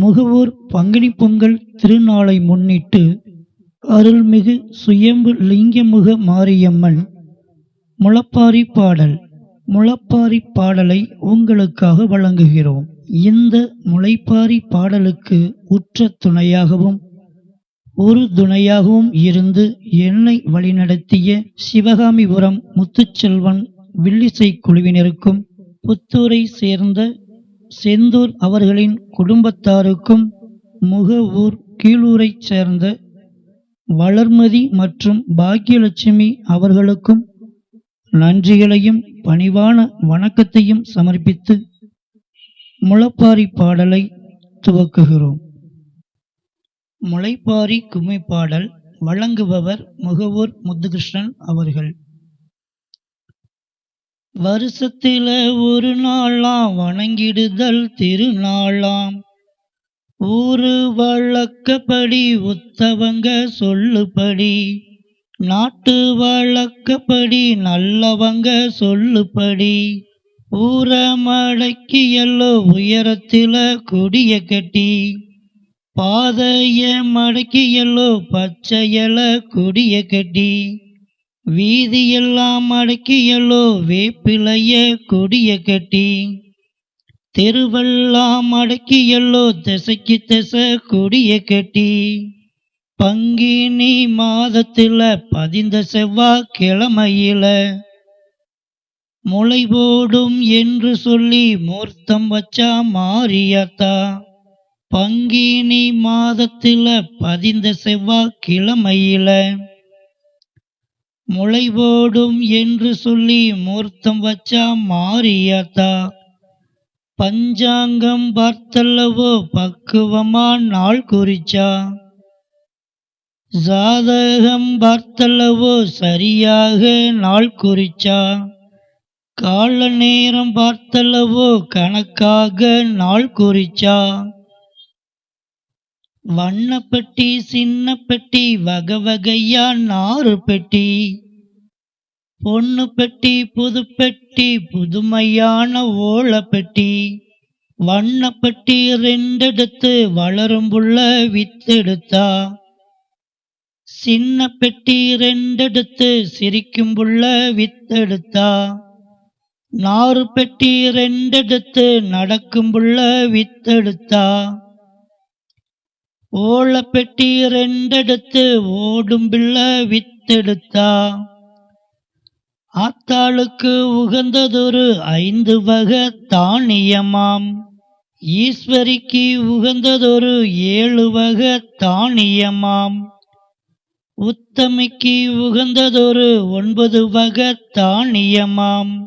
முகவூர் பங்குனி பொங்கல் திருநாளை முன்னிட்டு அருள்மிகு சுயம்பு லிங்கமுக மாரியம்மன் முளப்பாரி பாடல். முளப்பாரி பாடலை உங்களுக்காக வழங்குகிறோம். இந்த முளைப்பாரி பாடலுக்கு உற்ற துணையாகவும் ஒரு துணையாகவும் இருந்து என்னை வழிநடத்திய சிவகாமிபுரம் முத்துச்செல்வன் வில்லிசை குழுவினருக்கும் புத்தூரை சேர்ந்த செந்தூர் அவர்களின் குடும்பத்தாருக்கும் முகவூர் கீழூரைச் சேர்ந்த வளர்மதி மற்றும் பாக்கியலட்சுமி அவர்களுக்கும் நன்றிகளையும் பணிவான வணக்கத்தையும் சமர்ப்பித்து முளப்பாரி பாடலை துவக்குகிறோம். முளைப்பாரி கும்மி பாடல் வழங்குபவர் முகவூர் முத்துகிருஷ்ணன் அவர்கள். வருஷத்தில ஒரு நாளாம் வணங்கிடுதல் திருநாளாம். ஊரு வழக்கப்படி உத்தவங்க சொல்லுபடி நாட்டு வழக்கப்படி நல்லவங்க சொல்லுபடி. ஊர மடக்கி எல்லோ உயரத்தில கொடிய கட்டி பாதைய மடக்கி எல்லோ பச்சையல கொடிய கட்டி. வீதியெல்லாம் அடக்கியல்லோ வேப்பிலைய கொடிய கட்டி. தெருவெல்லாம் அடக்கியல்லோ திசைக்கு திசை கொடிய கட்டி. பங்கினி மாதத்தில் பதிந்த செவ்வாய் கிழமையில முளை போடும் என்று சொல்லி மூர்த்தம் வச்சா மாறியாத்தா பங்கினி மாதத்தில் பதிந்த செவ்வாய் கிழமையில முளை போடும் என்று சொல்லி மூர்த்தம் வச்சா மாரியாத்தா பஞ்சாங்கம் பார்த்தல்லவோ பக்குவமா நாள் குறிச்சா. ஜாதகம் பார்த்தல்லவோ சரியாக நாள் குறிச்சா. கால நேரம் பார்த்தல்லவோ கணக்காக நாள் குறிச்சா. வண்ணப்பட்டி சின்ன பெட்டி வகை வகையா நாறு பெட்டி. பொண்ணு பெட்டி புது பெட்டி புதுமையான ஓலப்பெட்டி வண்ணப்பட்டி ரெண்டெடுத்து வளரும் புள்ள வித்தெடுத்தா. சின்ன பெட்டி ரெண்டெடுத்து சிரிக்கும் புள்ள வித்தெடுத்தா. நாறு பெட்டி ரெண்டெடுத்து நடக்கும் புள்ள வித்தெடுத்தா. ஓலப்பெட்டி ரெண்டெடுத்து ஓடும் பிள்ளை வித்தெடுத்தா. ஆத்தாளுக்கு உகந்ததொரு ஐந்து வக தானியமாம். ஈஸ்வரிக்கு உகந்ததொரு ஏழு வக தானியமாம். உத்தமிக்கு உகந்ததொரு ஒன்பது வக தானியமாம்.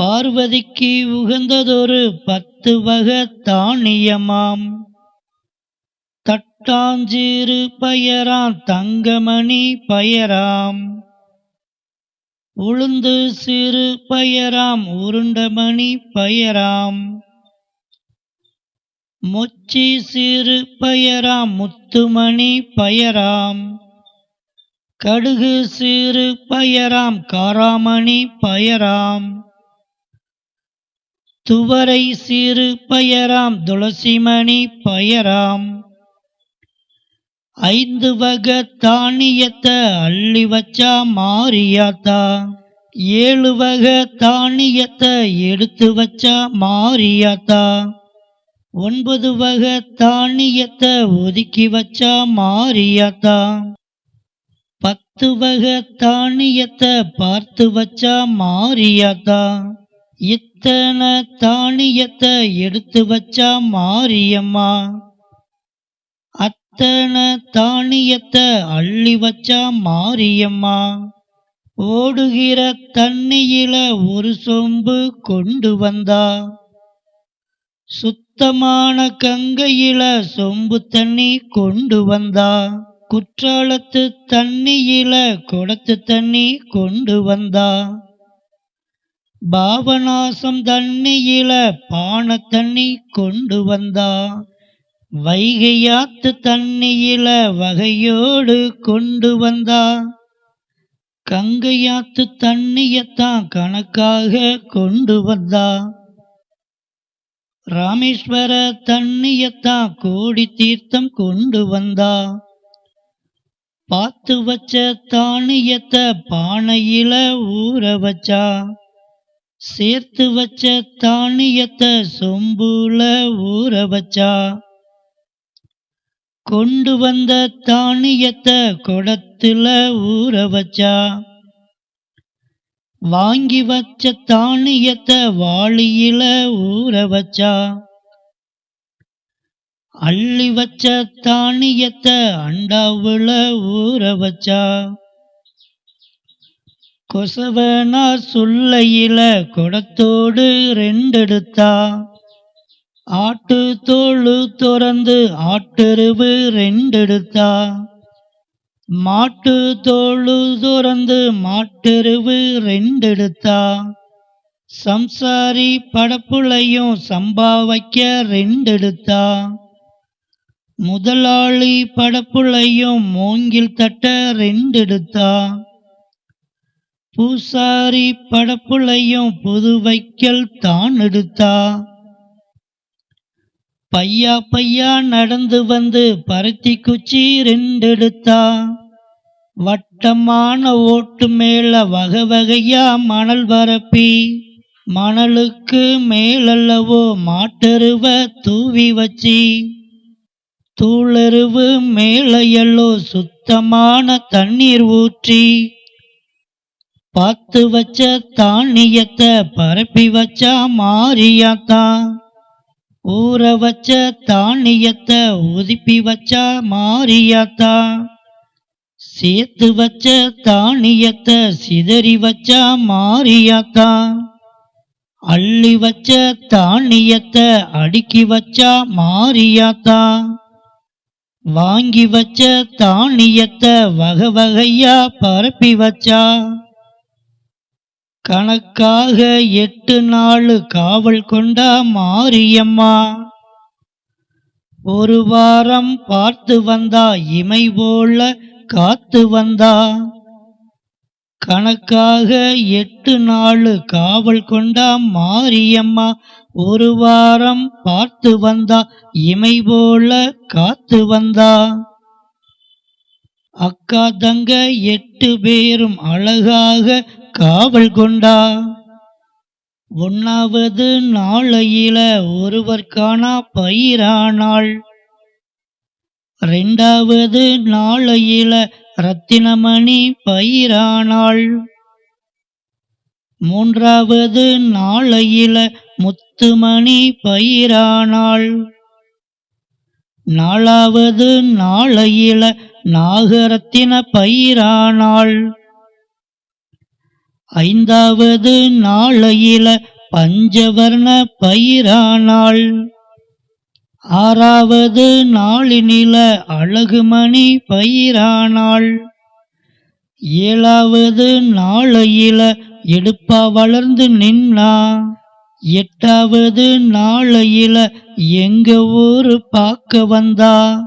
பார்வதிக்கு உகந்ததொரு பத்து வக தானியமாம். தட்டாஞ்சிறு பயரான் தங்கமணி பயராம். உளுந்து சிறு பயராம் உருண்டமணி பயராம். மொச்சி சிறு பயராம் முத்துமணி பயராம். கடுகு சிறு பயராம் காராமணி பயராம். துவரை சிறு பயராம் துளசிமணி பயராம். ஐந்து வகை தானியத்தை அள்ளி வச்சா மாறியாத்தா? ஏழு வகை தானியத்தை எடுத்து வச்சா மாறியாத்தா? ஒன்பது வகை தானியத்தை ஒதுக்கி வச்சா மாறியாத்தா? பத்து வகை தானியத்தை பார்த்து வச்சா மாறியாத்தா? இத்தனை தானியத்தை எடுத்து வச்சா மாரியம்மா? அத்தனை தானியத்தை அள்ளி வச்சா மாரியம்மா. ஓடுகிற தண்ணியில ஒரு சொம்பு கொண்டு வந்தா. சுத்தமான கங்கையில சொம்பு தண்ணி கொண்டு வந்தா. குற்றாலத்து தண்ணியில குடத்து தண்ணி கொண்டு வந்தா. பாவநாசம் தண்ணியில பான தண்ணி கொண்டு வந்தா. வைகையாத்து தண்ணியில வகையோடு கொண்டு வந்தா கங்கையாத்து தண்ணியத்தான் கணக்காக கொண்டு வந்தா. ராமேஸ்வர தண்ணியத்தான் கோடி தீர்த்தம் கொண்டு வந்தா. பார்த்து வச்ச தானியத்தை பானையில ஊற வச்சா சேர்த்து வச்ச தானியத்தை சொம்புல ஊற வச்சா. கொண்டு வந்த தானியத்த குடத்துல ஊற வச்சா வாங்கி வச்ச தானியத்த வாளியில ஊற வச்சா அள்ளி வச்ச தானியத்தை அண்டாவுல ஊற வச்சா கொசவனா சொல்லையில குடத்தோடு ரெண்டெடுத்தா ஆட்டு தோளு துறந்து ஆட்டெருவு ரெண்டெடுத்தா? மாட்டு தோளு துறந்து மாட்டெருவு ரெண்டெடுத்தா? சம்சாரி படப்புளையும் சம்பா வைக்க ரெண்டெடுத்தா? முதலாளி படப்புளையும் மூங்கில் தட்ட ரெண்டெடுத்தா? பூசாரி படப்புளையும் புது வைக்கல் தான் எடுத்தா பையா பையா நடந்து வந்து பருத்தி குச்சி ரெண்டெடுத்தா. வட்டமான ஓட்டு மேல வகை வகையா மணல் பரப்பி மணலுக்கு மேலல்லவோ மாட்டெருவ தூவி வச்சி. தூளெருவு மேலையல்லோ சுத்தமான தண்ணீர் ஊற்றி. பார்த்து வச்ச தானியத்தை பரப்பி வச்சா மாறியாத்தான் ஊற வச்ச தானியத்தை ஒதுப்பி வச்சா மாறியாத்தா சேர்த்து வச்ச தானியத்தை சிதறி வச்சா மாறியாத்தா அள்ளி வச்ச தானியத்தை அடுக்கி வச்சா மாறியாத்தா வாங்கி வச்ச தானியத்தை வகை வகையா பரப்பி வச்சா. கணக்காக எட்டு நாள் காவல் கொண்டா மாரியம்மா. ஒரு வாரம் பார்த்து வந்தா இமை போல காத்து வந்தா. கணக்காக எட்டு நாள் காவல் கொண்டா மாரியம்மா. ஒரு வாரம் பார்த்து வந்தா இமை போல காத்து வந்தா. அக்கா தங்க எட்டு பேரும் அழகாக காவல் கொண்டா? ஒன்னாவது நாளையில ஒருவர் காணா பயிரானாள். ரெண்டாவது நாளையில ரத்தினமணி பயிரானாள். மூன்றாவது நாளையில முத்துமணி பயிரானாள். நாலாவது நாளையில நாகரத்தின பயிரானாள். ஐந்தாவது நாளையில பஞ்சவர்ண பயிரானாள். ஆறாவது நாளினில அழகுமணி பயிரானாள். ஏழாவது நாளையில எடுப்பா வளர்ந்து நின்னா. எட்டாவது நாளையில எங்க ஊரு பார்க்க வந்தா.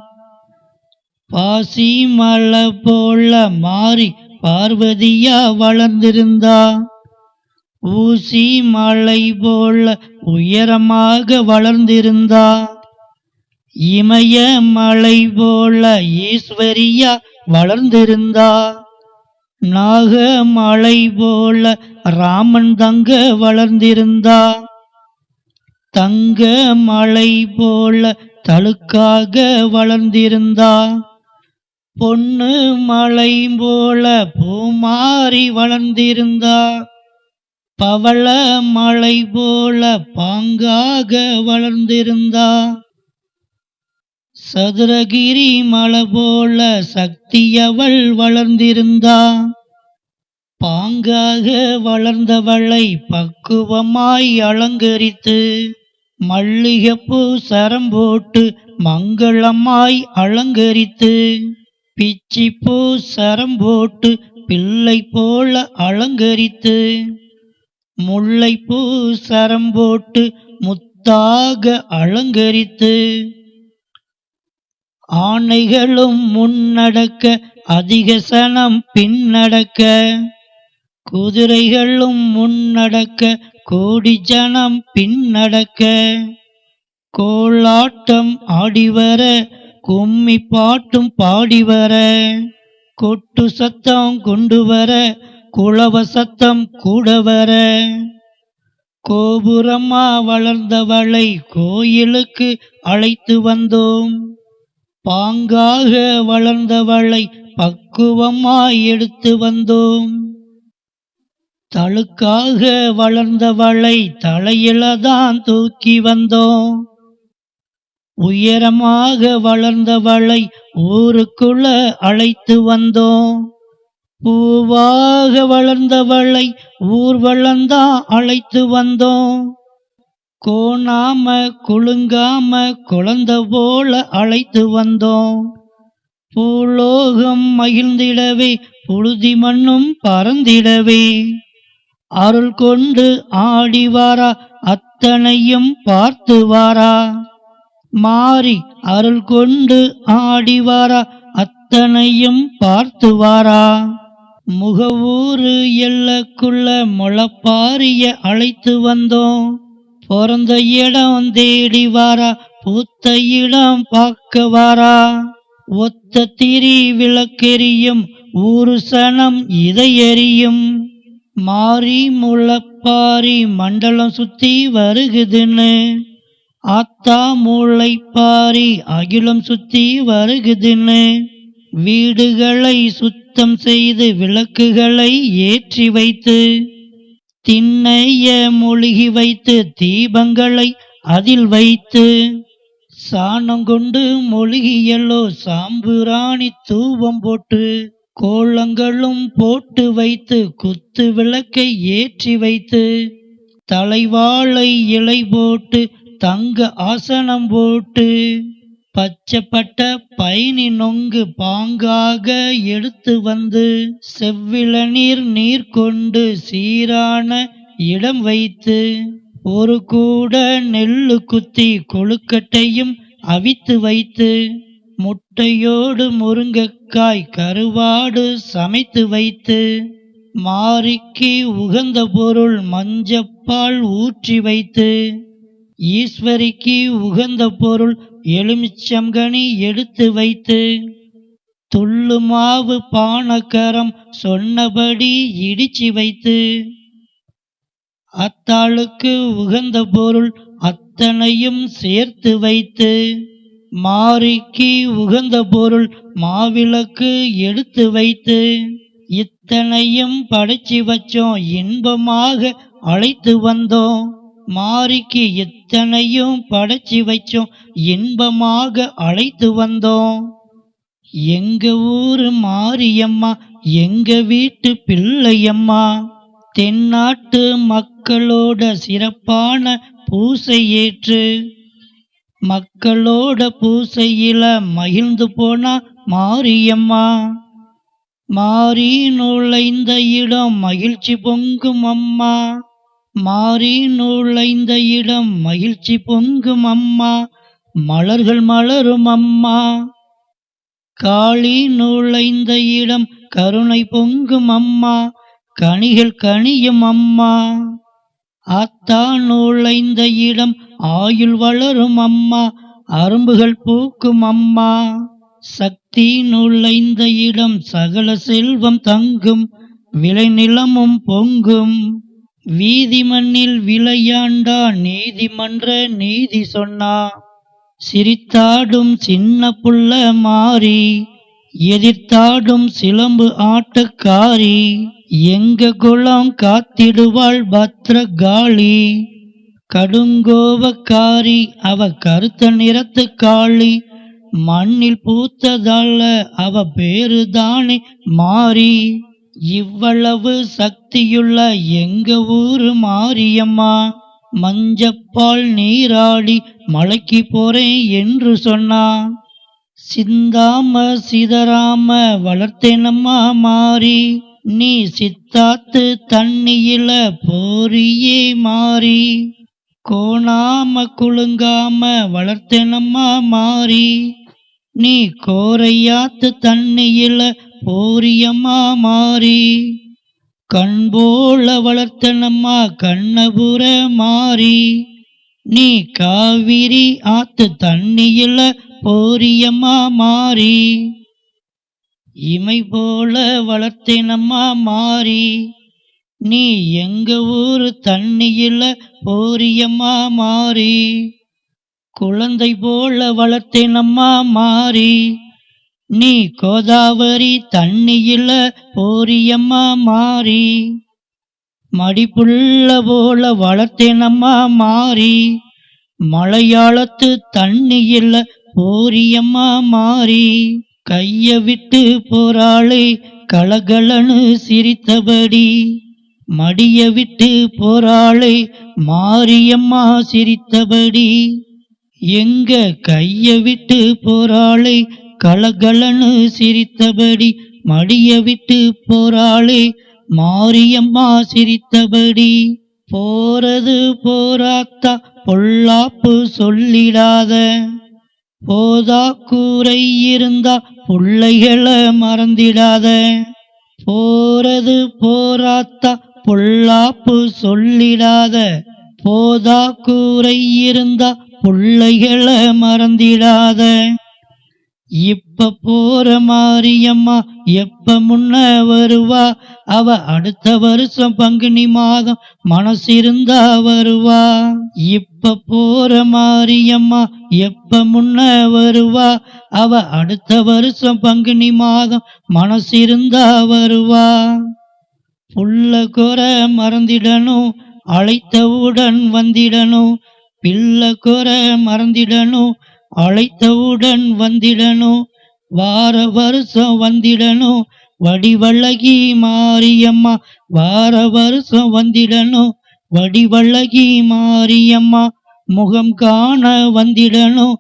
பாசி மலை போல மாறி பார்வதியா வளர்ந்திருந்தா ஊசி மலை போல உயரமாக வளர்ந்திருந்தா இமய மலை போல ஈஸ்வரியா வளர்ந்திருந்தா நாக மலை போல ராமன் தங்க வளர்ந்திருந்தா தங்க மலை போல தழுக்காக வளர்ந்திருந்தா பொண்ணு மலை போல பூமாரி வளர்ந்திருந்தா பவள மலை போல பாங்காக வளர்ந்திருந்தா. சதுரகிரி மலை போல சக்தியவள் வளர்ந்திருந்தா பாங்காக வளர்ந்தவளை பக்குவமாய் அலங்கரித்து மல்லிகைப்பூ சரம் போட்டு மங்களமாய் அலங்கரித்து. பிச்சி பூ சரம் போட்டு பிள்ளை போல அலங்கரித்து முல்லை பூ சரம் போட்டு முத்தாக அலங்கரித்து ஆணைகளும் முன்னடக்க அதிக சனம் பின்னடக்க குதிரைகளும் முன்னடக்க கோடி ஜனம் பின்னடக்க கோலாட்டம் ஆடிவர கும்மி பாட்டும் பாடி வர கொட்டு சத்தம் கொண்டு வர குளவ சத்தம் கூட வர. கோபுரமா வளர்ந்தவளை கோயிலுக்கு அழைத்து வந்தோம். பாங்காக வளர்ந்தவளை பக்குவமாய் எடுத்து வந்தோம். தழுக்காக வளர்ந்தவளை தலையிலதான் தூக்கி வந்தோம். உயரமாக வளர்ந்தவளை ஊருக்குள்ள அழைத்து வந்தோம். பூவாக வளர்ந்தவளை ஊர்வலந்தா அழைத்து வந்தோம். கோணாம குலுங்காம குழந்த போல அழைத்து வந்தோம். பூலோகம் மகிழ்ந்திடவே புழுதி மண்ணும் பறந்திடவே. அருள் கொண்டு ஆடிவாரா அத்தனையும் பார்த்து வாரா. மாறி அருள் கொண்டு ஆடிவாரா அத்தனையும் பார்த்து வாரா. முகவூரு எல்லக்குள்ள முளப்பாரிய அழைத்து வந்தோம். பிறந்த இடம் தேடி வாரா பூத்த இடம் பார்க்க வாரா. ஒத்த திரி விளக்கெரியும் ஊரு சனம் இதை எரியும் மாறி முளப்பாரி மண்டலம் சுத்தி வருகுதுன்னு. ஆத்தா மூளைப்பாரி அகிலம் சுத்தி வருகுதுன்னு வீடுகளை சுத்தம் செய்து விளக்குகளை ஏற்றி வைத்து திண்ணைய மூழ்கி வைத்து தீபங்களை அதில் வைத்து சாணம் கொண்டு மொழிகியல்லோ சாம்புராணி தூபம் போட்டு கோலங்களும் போட்டு வைத்து குத்து விளக்கை ஏற்றி வைத்து தலைவாழை இலை போட்டு தங்க ஆசனம் போட்டு பச்சைப்பட்ட பயணி நொங்கு பாங்காக எடுத்து வந்து செவ்விளநீர் நீர் கொண்டு சீரான இடம் வைத்து ஒரு கூட நெல்லு குத்தி கொழுக்கட்டையும் அவித்து வைத்து முட்டையோடு முருங்கைக்காய் கருவாடு சமைத்து வைத்து மாரிக்கு உகந்த பொருள் மஞ்சப்பால் ஊற்றி வைத்து ஈஸ்வரிக்கு உகந்த பொருள் எலுமிச்சங்கனி எடுத்து வைத்து துள்ளு மாவு பானக்கரம் சொன்னபடி இடிச்சு வைத்து அத்தாளுக்கு உகந்த பொருள் அத்தனையும் சேர்த்து வைத்து மாரிக்கு உகந்த பொருள் மாவிளக்கு எடுத்து வைத்து இத்தனையும் படைச்சு வச்சோம் இன்பமாக அழைத்து வந்தோம். மாரிக்கு எத்தனையும் படைச்சி வைச்சோம் இன்பமாக அழைத்து வந்தோம். எங்க ஊரு மாரியம்மா எங்க வீட்டு பிள்ளையம்மா தென்னாட்டு மக்களோட சிறப்பான பூசை ஏற்று மக்களோட பூசையில மகிழ்ந்து போனா மாரியம்மா. மாறி நுழைந்த இடம் மகிழ்ச்சி பொங்கும் அம்மா மாறி நுழைந்த இடம் மகிழ்ச்சி பொங்கும் அம்மா. மலர்கள் மலரும் அம்மா. காளி நுழைந்த இடம் கருணை பொங்கும் அம்மா. கனிகள் கனியும் அம்மா. ஆத்தா நுழைந்த இடம் ஆயுள் வளரும் அம்மா. அரும்புகள் பூக்கும் அம்மா. சக்தி நுழைந்த இடம் சகல செல்வம் தங்கும். விளைநிலமும் பொங்கும். வீதி மண்ணில் விளையாண்டா நீதிமன்ற நீதி சொன்னா. சிரித்தாடும் சின்ன புள்ள மாறி எதிர்த்தாடும் சிலம்பு ஆட்டக்காரி. எங்க குளம் காத்திடுவாள் பத்ர காளி கடுங்கோவக்காரி அவ கருத்த நிறத்து காளி. மண்ணில் பூத்ததல்ல அவ பேரு தானே மாறி. இவ்வளவு சக்தியுள்ள எங்க ஊரு மாரியம்மா? மஞ்சப்பால் நீராடி மலைக்கு போறேன் என்று சொன்னா சிந்தாம சிதறாம வளர்த்தேனம்மா மாறி நீ சித்தாத்து தண்ணியில போரியே மாறி. கோணாம குலுங்காம வளர்த்தேனம்மா மாறி நீ கோரையாத்து தண்ணியில போரியம்மா மாறி கண் போல வளர்த்தனம்மா கண்ணபுர மாறி நீ காவிரி ஆத்து தண்ணியில போரியம்மா மாறி இமை போல வளர்த்தினம்மா மாறி நீ எங்க ஊரு தண்ணியில போரியம்மா மாறி குழந்தை போல வளர்த்தினம்மா மாறி நீ கோதாவரி தண்ணியில போரியம்மா மாறி மடிப்புள்ள போல வளர்த்தேனம்மா மாறி மலையாளத்து தண்ணியில போரியம்மா மாறி கைய விட்டு போறாளே கலகலனு சிரித்தபடி மடிய விட்டு போறாளே மாரியம்மா சிரித்தபடி எங்க கைய விட்டு போறாளே கலகலனு சிரித்தபடி மடிய விட்டு போராளே மாரியம்மா சிரித்தபடி. போறது போராத்தா பொல்லாப்பு சொல்லிடாத. போதா கூரை இருந்தா பிள்ளைகளை மறந்திடாத. போறது போராத்தா பொல்லாப்பு சொல்லிடாத. போதா கூரை இருந்தா பிள்ளைகளை மறந்திடாத. இப்ப போற மாரியம்மா எப்ப முன்ன வருவா? அவ அடுத்த வருஷம் பங்குனி மாதம் மனசிருந்தா வருவா. இப்ப போற மாரியம்மா எப்ப முன்ன வருவா? அவ அடுத்த வருஷம் பங்குனி மாதம் மனசிருந்தா வருவா. புள்ள குறை மறந்திடணும் அழைத்தவுடன் வந்திடணும். பிள்ளை குறை மறந்திடணும் அழைத்தவுடன் வந்திடணும் வார வருஷம் வந்திடணும் வடிவழகி மாரியம்மா வார வருஷம் வந்திடணும் வடிவழகி மாரியம்மா முகம் காண வந்திடணும்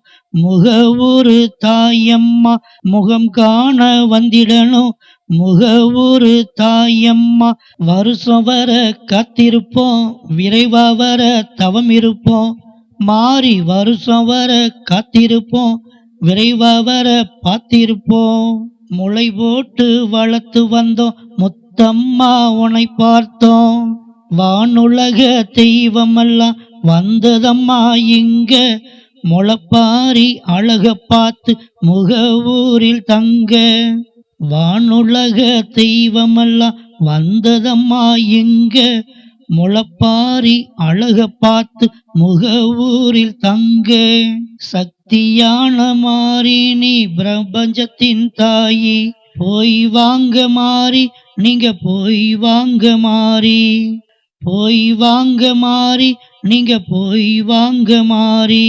ஒரு தாயம்மா முகம் காண வந்திடணும் ஒரு தாயம்மா வருஷம் வர காத்திருப்போம் விரைவா வர தவம் இருப்போம். மாறி வருஷம் வர காத்திருப்போம் விரைவா வர பார்த்திருப்போம். முளை போட்டு வளர்த்து வந்தோம் முத்தம்மா உனை பார்த்தோம். வானுலக தெய்வமெல்லாம் வந்ததம்மா இங்க. முளப்பாரி அழக பார்த்து முகவூரில் தங்க. வானுலக தெய்வமெல்லாம் வந்ததம்மா இங்க. முளப்பாரி அழக பார்த்து முகவூரில் தங்க சக்தியான மாறி நீ பிரபஞ்சத்தின் தாயி. போய் வாங்க மாறி நீங்க போய் வாங்க மாறி. போய் வாங்க மாறி நீங்க போய் வாங்க மாறி.